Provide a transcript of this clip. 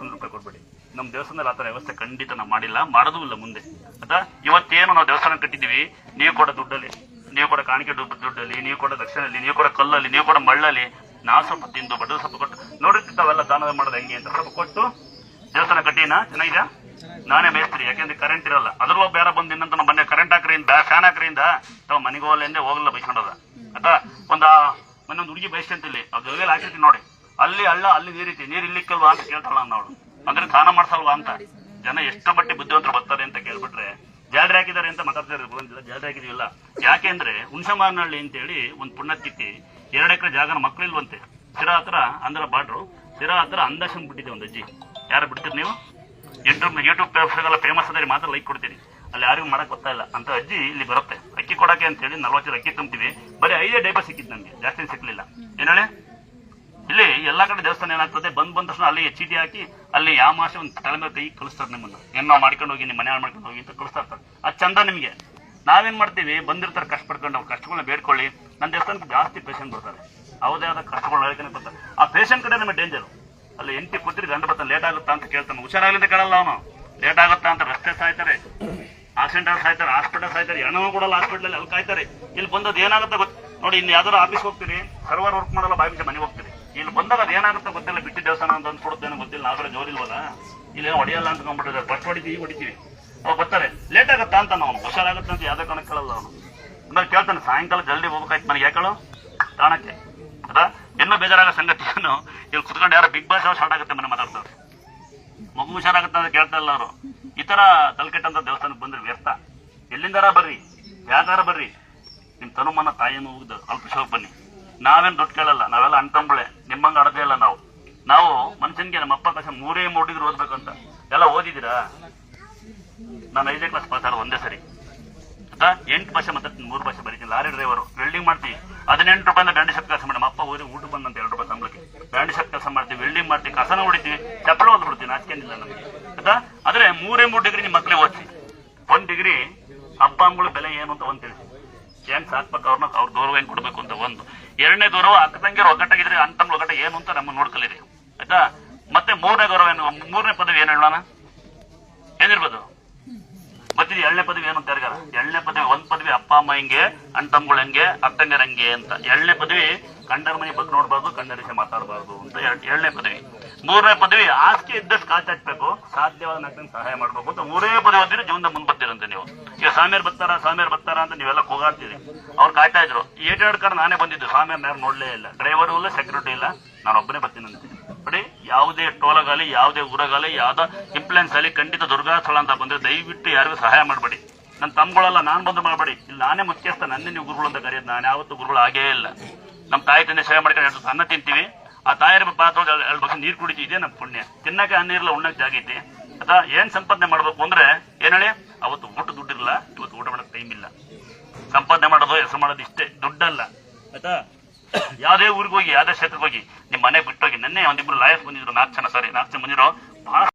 ಒಂದು ರೂಪಾಯಿ ಕೊಡ್ಬೇಡಿ. ನಮ್ಮ ದೇವಸ್ಥಾನದಲ್ಲಿ ಆ ಥರ ವ್ಯವಸ್ಥೆ ಖಂಡಿತ ನಾವು ಮಾಡಿಲ್ಲ, ಮಾಡೋದೂ ಇಲ್ಲ ಮುಂದೆ. ಆಯ್ತಾ? ಇವತ್ತೇನು ನಾವು ದೇವಸ್ಥಾನ ಕಟ್ಟಿದ್ದೀವಿ? ನೀವು ಕೊಡೋ ದುಡ್ಡಲ್ಲಿ, ನೀವು ಕೊಡೋ ಕಾಣಿಕೆ ದುಡ್ಡು ದುಡ್ಡಲ್ಲಿ, ನೀವು ಕೊಡೋ ದಕ್ಷಿಣದಲ್ಲಿ ನೀವು ಕೊಡೋ ಕಲ್ಲಲ್ಲಿ, ನೀವು ಕೊಡೋ ಮಳ್ಳಲ್ಲಿ, ನಾವು ಸ್ವಲ್ಪ ತಿಂದು ಬಡ ಸ್ವಲ್ಪ ಕೊಟ್ಟು ನೋಡುತ್ತಿದ್ದಾವೆಲ್ಲ ದಾನ ಮಾಡೋದು ಹೆಂಗೆ ಅಂತ ಸ್ವಲ್ಪ ಕೊಟ್ಟು ದೇವಸ್ಥಾನ ಕಟ್ಟಿನ? ಚೆನ್ನಾಗಿದೆಯಾ? ನಾನೇ ಮೇಸ್ತ್ರಿ, ಯಾಕೆಂದ್ರೆ ಕರೆಂಟ್ ಇರಲ್ಲ. ಅದ್ರಲ್ಲೂ ಬೇರೆ ಬಂದು ಇನ್ನಂತ ನಮ್ಮ ಮನೆ ಕರೆಂಟ್ ಹಾಕ್ರಿಂದ ಫ್ಯಾನ್ ಹಾಕ್ರಿಂದ ತಾವು ಮನೆಗೆ ಹೋಗಲೆಂದೇ ಹೋಗಲ್ಲ ಬೈಸ್ಕೊಂಡದ. ಆಯ್ತಾ? ಒಂದ ಇನ್ನೊಂದು ಹುಡುಗಿ ಬೈಸ್ಕೊಂತಿಲ್ಲಿ. ಅದು ಜೊತೆಲಿ ಹಾಕಿರ್ತೀನಿ ನೋಡಿ. ಅಲ್ಲಿ ಹಳ್ಳ, ಅಲ್ಲಿ ನೀರಿತಿ ನೀರು ಇಲ್ಲಿಕ್ಕಲ್ವಾ ಅಂತ ಕೇಳ್ತಾಳ ನೋಡು. ಅಂದ್ರೆ ಸ್ನಾನ ಮಾಡ್ಸಲ್ವಾ ಅಂತ. ಜನ ಎಷ್ಟು ಮಟ್ಟಿ ಬುದ್ಧಿವಂತರು ಬರ್ತಾರೆ ಅಂತ ಕೇಳ್ಬಿಟ್ರೆ ಜಾಲ್ರಿ ಹಾಕಿದ್ದಾರೆ ಅಂತ ಮಾತಾಡ್ತಾರೆ ಬಂದಿಲ್ಲ ಜಾಲ್ರಿ ಹಾಕಿದೀವಲ್ಲ ಯಾಕೆಂದ್ರೆ ಹುಣಸಮಾನಹಳ್ಳಿ ಅಂತೇಳಿ ಒಂದು ಪುಣ್ಯತಿಥಿ, ಎರಡು ಎಕರೆ ಜಾಗನ ಮಕ್ಕಳಿಲ್ವಂತೆ ಸಿರಾ ಹತ್ರ ಅಂದ್ರ ಬಾಡ್ರು ಸಿರಾ ಹತ್ರ ಅಂದಾಶನ್ ಬಿಟ್ಟಿದೆ ಒಂದು ಅಜ್ಜಿ. ಯಾರು ಬಿಡ್ತೀರಿ ನೀವು? ಯೂಟ್ಯೂಬ್ ಯೂಟ್ಯೂಬ್ ಎಲ್ಲ ಫೇಮಸ್ ಅದೇ ಮಾತ್ರ ಲೈಕ್ ಕೊಡ್ತೀನಿ ಅಲ್ಲಿ ಯಾರಿಗೂ ಮಾಡಕ್ ಗೊತ್ತಾಯಿಲ್ಲ ಅಂತ ಅಜ್ಜಿ ಇಲ್ಲಿ ಬರುತ್ತೆ. ಅಕ್ಕಿ ಕೊಡಕ್ಕೆ ಅಂತ ಹೇಳಿ ನಲ್ವತ್ತು ಅಕ್ಕಿ ತುಂಬ್ತೀವಿ. ಬರೀ ಐದೇ ಡೈಪರ್ ಸಿಕ್ಕಿದ್ ನಮಗೆ. ಜಾಸ್ತಿ ಸಿಕ್ಲಿಲ್ಲ. ಏನ್ ಹೇಳಿ? ಇಲ್ಲಿ ಎಲ್ಲಾ ಕಡೆ ದೇವಸ್ಥಾನ ಏನಾಗ್ತದೆ? ಬಂದ್ ಬಂದ ತಕ್ಷಣ ಅಲ್ಲಿ ಚೀಟಿ ಹಾಕಿ ಅಲ್ಲಿ ಯಾವ ಮಾಸ ಒಂದು ತಲೆ ಮೇಲೆ ಕೈ ಕಳಿಸ್ತಾರೆ ನಿಮ್ಮನ್ನ. ಏನೋ ಮಾಡ್ಕೊಂಡು ಹೋಗಿ ನಿಮ್ಮ ಮನೆ ಮಾಡ್ಕೊಂಡು ಹೋಗಿ ಅಂತ ಕಳಿಸ್ತಾ ಇರ್ತಾರೆ. ಚಂದ ನಿಮಗೆ. ನಾವೇನ್ ಮಾಡ್ತೀವಿ? ಬಂದಿರ್ತಾರೆ ಕಷ್ಟ ಪಡ್ಕೊಂಡು, ಅವ್ರ ಕಷ್ಟಗಳನ್ನ ಬೇಡ್ಕೊಳ್ಳಿ. ನನ್ನ ದೇವಸ್ಥಾನಕ್ಕೆ ಜಾಸ್ತಿ ಪೇಷಂಟ್ ಬರ್ತಾರೆ. ಯಾವುದೇ ಆದ ಕಷ್ಟಗಳು ಹೇಳ್ಕೊಂಡು ಬರ್ತಾರೆ. ಆ ಪೇಷಂಟ್ ಕಡೆ ನಮಗೆ ಡೇಂಜರ್ ಅಲ್ಲಿ ಎಂಟಿ ಕೂತಿರಿ ಗಂಡ ಬರ್ತಾನೆ ಲೇಟ್ ಆಗುತ್ತಾ? ಅಂತ ಕೇಳ್ತಾನೆ. ಹುಷಾರಾಗಲಿಂದ ಕೇಳಲ್ಲ ಅವನು. ಲೇಟ್ ಆಗುತ್ತಾ? ಅಂತ ರಸ್ತೆ ಸಾಯ್ತಾರೆ. ಆಕ್ಸಿಡೆಂಟ್ ಸಾಯ್ತಾರೆ ಹಾಸ್ಪಿಟಲ್ ಸಾಯ್ತಾರೆ. ಹೆಣ್ಣು ಕೊಡಲ್ಲ ಹಾಸ್ಪಿಟಲ್ ಅಲ್ಲಿ ಕಾಯ್ತಾರೆ. ಇಲ್ಲಿ ಬಂದದ್ದು ಏನಾಗುತ್ತೆ ಗೊತ್ತ? ನೋಡಿ, ಇನ್ನು ಯಾವ್ದಾದ್ರು ಆಫೀಸ್ ಹೋಗ್ತೀರಿ? ಸರ್ವರ್ ವರ್ಕ್ ಮಾಡಲ್ಲ, ಬಾಯಿ ಮನೆಗೆ ಹೋಗ್ತೀರಿ. ಇಲ್ಲಿ ಬಂದಾಗ ಅದೇನಾಗುತ್ತೆ ಗೊತ್ತಿಲ್ಲ, ಬಿಟ್ಟು ದೇವಸ್ಥಾನ ಅಂತ ಅಂದ್ಕೊಡುತ್ತೇನೋ ಗೊತ್ತಿಲ್ಲ ಕಡೆ ಜೋರಿಲ್ವಲ್ಲ ಇಲ್ಲಿ ಹೊಡೆಯಲ್ಲ ಅಂತ ಕಂಬಿಟ್ಟಿದ್ದಾರೆ ಫಸ್ಟ್ ಹೊಡಿತೀವಿ ಹೊಡಿತೀವಿ. ಅವಾಗ ಬರ್ತಾರೆ ಲೇಟ್ ಆಗುತ್ತಾ ಅಂತ ನಾವು ಹುಷಾರಾಗುತ್ತೆ ಅಂತ ಯಾವ್ದೇ ಕಾರಣಕ್ಕೆ ಕೇಳಲ್ಲ ಅವನು. ಆಮೇಲೆ ಕೇಳ್ತಾನೆ, ಸಾಯಂಕಾಲ ಜಲ್ದಿ ಹೋಗ್ಬೇಕಾಯ್ತು ನನಗೆ ಯಾಕಳು ತಾಣಕ್ಕೆ. ಅದಾ? ಇನ್ನೂ ಬೇಜಾರಾಗ ಸಂಗತಿಯನ್ನು ಇಲ್ಲಿ ಕುತ್ಕೊಂಡು ಯಾರೋ ಬಿಗ್ ಬಾಸ್ ಶಾರ್ಟ್ ಆಗುತ್ತೆ ಮನೆ ಮಾತಾಡ್ತಾರೆ ಮಗು ಹುಷಾರಾಗುತ್ತೆ ಅಂತ ಕೇಳ್ತಾ ಇಲ್ಲ ಅವರು. ಈ ತರ ತಲೆಕೆಟ್ಟಂತ ದೇವಸ್ಥಾನಕ್ಕೆ ಬಂದ್ರೆ ವ್ಯರ್ಥ. ಎಲ್ಲಿಂದಾರ ಬರ್ರಿ ಯಾವ್ದಾರ ಬರ್ರಿ. ನಿಮ್ ತನುಮನ ತಾಯಿಯನ್ನು ಅಲ್ಪ ಅಲ್ಪಶೋಕ್ ಬನ್ನಿ. ನಾವೇನ್ ದುಡ್ಡು ಕೇಳಲ್ಲ, ನಾವೆಲ್ಲ ಅಂಟಂಬಳೆ ನಿಮ್ಮಂಗ ಅಡದೇ ಇಲ್ಲ ನಾವು. ನಾವು ಮನುಷ್ಯನ್ಗೆ ನಮ್ಮ ಅಪ್ಪ ಕಷ್ಟ ಮೂರೇ ಮೂಟಿದ್ರು ಓದ್ಬೇಕಂತ. ಎಲ್ಲ ಓದಿದಿರಾ ನಾನು ಐದನೇ ಕ್ಲಾಸ್ ಪಾಸ್ ಆದ ಒಂದೇ ಸರಿ. ಆಯ್ತಾ? ಎಂಟು ಭಾಷೆ ಮಾತಾಡ್ತೀನಿ ಮೂರು ಭಾಷೆ ಬರೀತೀನಿ. ಲಾರಿ ಡ್ರೈವರು ವೆಲ್ಡಿಂಗ್ ಮಾಡ್ತೀವಿ. ಹದಿನೆಂಟು ರೂಪಾಯಿಂದ ಬ್ಯಾಂಡಿ ಶಾಪ್ ಕೆಲಸ ಮಾಡಿ ಅಪ್ಪ ಊಟ ಬಂದಂತ ಎರಡು ರೂಪಾಯಿ ಸಂಬಳಕ್ಕೆ ಬ್ಯಾಂಡಿ ಶಾಪ್ ಕೆಲಸ ಮಾಡ್ತೀವಿ ವೆಲ್ಡಿಂಗ್ ಮಾಡ್ತೀವಿ, ಕಸನ ಹೊಡಿತೀವಿ ಚಪ್ಪಳ ಬಿಡ್ತೀನಿ ಅದಕ್ಕೆ ನಾಚಿಕೆನಿಲ್ಲ ನಮಗೆ. ಆಯ್ತಾ? ಆದ್ರೆ ಮೂರೇ ಮೂರು ಡಿಗ್ರಿ ನಿಮ್ಮ ಮಕ್ಕಳೇ ಓದಿಸಿ. ಒಂದ್ ಡಿಗ್ರಿ ಅಪ್ಪ, ಅಮ್ಮಗಳ ಬೆಲೆ ಏನು ಅಂತ ಒಂದ್ ತಿಳಿಸಿ. ಹೆಂಗ್ ಸಾಕ್ಬೇಕು ಅವ್ರನ್ನ, ಅವ್ರ ಗೌರವ ಹೆಂಗ್ ಕೊಡ್ಬೇಕು ಅಂತ ಒಂದು. ಎರಡನೇ ಗೌರವ ಅಕ್ಕ ತಂಗಿಯರು ಒಗ್ಗಟ್ಟಾಗಿದ್ರೆ ಅಂತಮ್ ಒಗ್ಗಟ್ಟ ಏನು ಅಂತ ನಮ್ಮ ನೋಡ್ಕಲಿರಿ. ಆಯ್ತಾ? ಮತ್ತೆ ಮೂರನೇ ಗೌರವ ಏನು, ಮೂರನೇ ಪದವಿ ಏನ್ ಹೇಳೋಣ? ಏನಿರ್ಬೋದು? ಗೊತ್ತಿದೆ ಎಳ್ಳೆ ಪದವಿ ಏನು ಅಂತ ಯಾರಿಗಾರ? ಪದವಿ, ಒಂದ್ ಪದವಿ ಅಪ್ಪ, ಅಮ್ಮ ಹಿಂಗೆ ಅಣ್ಣ ಹಂಗೆ ಅಕ್ಕಂಗರ ಹಂಗೆ ಅಂತ. ಎಳ್ಳೆ ಪದವಿ ಕಂಡರ್ ಮನೆ ಬಗ್ಗೆ ನೋಡ್ಬಾರ್ದು ಕಂಡರಿಸಿ ಮಾತಾಡಬಾರ್ದು ಅಂತ ಎರಡನೇ ಪದವಿ. ಮೂರನೇ ಪದವಿ ಆಸ್ತಿ ಇದ್ದಷ್ಟು ಕಾಚ್ ಹಚ್ಬೇಕು ಸಾಧ್ಯವಾದ ನಾಲ್ಕು ಸಹಾಯ ಮಾಡ್ಬೇಕು ಅಂತ ಮೂರೇ ಪದವಿ ಓದಿದ್ರೆ ಜೀವನದ ಮುಂದೆ ಬರ್ತೀರಂತೆ ನೀವು. ಈಗ ಸ್ವಾಮಿಯರ್ ಬರ್ತಾರ ಸ್ವಾಮಿಯರ್ ಬರ್ತಾರ ಅಂತ ನೀವೆಲ್ಲ ಕೂಗಾಡ್ತೀರಿ. ಅವ್ರು ಕಾಯ್ತಾ ಇದ್ರು. ಏಟ್ ಎರಡು ಕಾರ್ ನಾನೇ ಬಂದಿದ್ದು. ಸ್ವಾಮಿಯರ್ ಯಾರು ನೋಡ್ಲೇ ಇಲ್ಲ. ಡ್ರೈವರು ಇಲ್ಲ ಸೆಕ್ಯೂರಿಟಿ ಇಲ್ಲ. ನಾನು ಒಬ್ಬನೇ ಬರ್ತೀನಂತೆ ನೋಡಿ, ಯಾವುದೇ ಟೋಲಗಾಲಿ, ಯಾವುದೇ ಊರಗಾಲಿ, ಯಾವ್ದೋ ಇಂಪ್ಲೆನ್ಸ್ ಅಲ್ಲಿ ಖಂಡಿತ ದುರ್ಗಾಸ್ಥಳ ಅಂತ ಬಂದ್ರೆ ದಯವಿಟ್ಟು ಯಾರಿಗೂ ಸಹಾಯ ಮಾಡಬೇಡಿ. ನನ್ನ ತಮ್ಗಳೆಲ್ಲ, ನಾನು ಬಂದು ಮಾಡಬೇಡಿ. ಇಲ್ಲಿ ನಾನೇ ಮುಖ್ಯಸ್ಥ, ನನ್ನೇ ನೀವು ಗುರುಗಳು ಅಂತ ಕರೆಯೋದು. ನಾನು ಯಾವತ್ತು ಗುರುಗಳು ಆಗೇ ಇಲ್ಲ. ನಮ್ಮ ತಾಯಿ ತಂದೆ ಸಹಾಯ ಮಾಡ್ಕೊಂಡು ಅನ್ನ ತಿಂತೀವಿ. ಆ ತಾಯಿಯರ ಪಾತ್ರ ಎರಡು ಬಗ್ಗೆ ನೀರು ಕುಡಿತು, ಇದೇ ನಮ್ಮ ಪುಣ್ಯ. ತಿನ್ನಕ್ಕೆ ಅನ್ನ ಇರಲ್ಲ ಉಣ್ಣಕ್ಕೆ ಜಾಗ ಐತಿ. ಅಥವಾ ಏನ್ ಸಂಪಾದನೆ ಮಾಡ್ಬೇಕು ಅಂದ್ರೆ, ಏನ್ ಹೇಳಿ? ಅವತ್ತು ಊಟ ದುಡ್ಡಿರಲ್ಲ ಇವತ್ತು ಊಟ ಮಾಡಕ್ ಟೈಮ್ ಇಲ್ಲ. ಸಂಪಾದನೆ ಮಾಡೋದು ಹೆಸರು ಮಾಡೋದು ಇಷ್ಟೇ, ದುಡ್ಡಲ್ಲ. ಆಯ್ತಾ? ಯಾವ್ದೇ ಊರಿಗೆ ಹೋಗಿ ಯಾವ್ದೇ ಕ್ಷೇತ್ರಕ್ಕೆ ಹೋಗಿ ನಿಮ್ಮ ಮನೆ ಬಿಟ್ಟೋಗಿ, ನೆನ್ನೆ ಒಂದಿಬ್ರು ಲಾಯರ್ಸ್ ಬಂದಿದ್ರು, ನಾಲ್ಕು ಜನ ಸಾರಿ ನಾಲ್ಕು ಜನ ಬಂದಿರೋ ಬಹಳ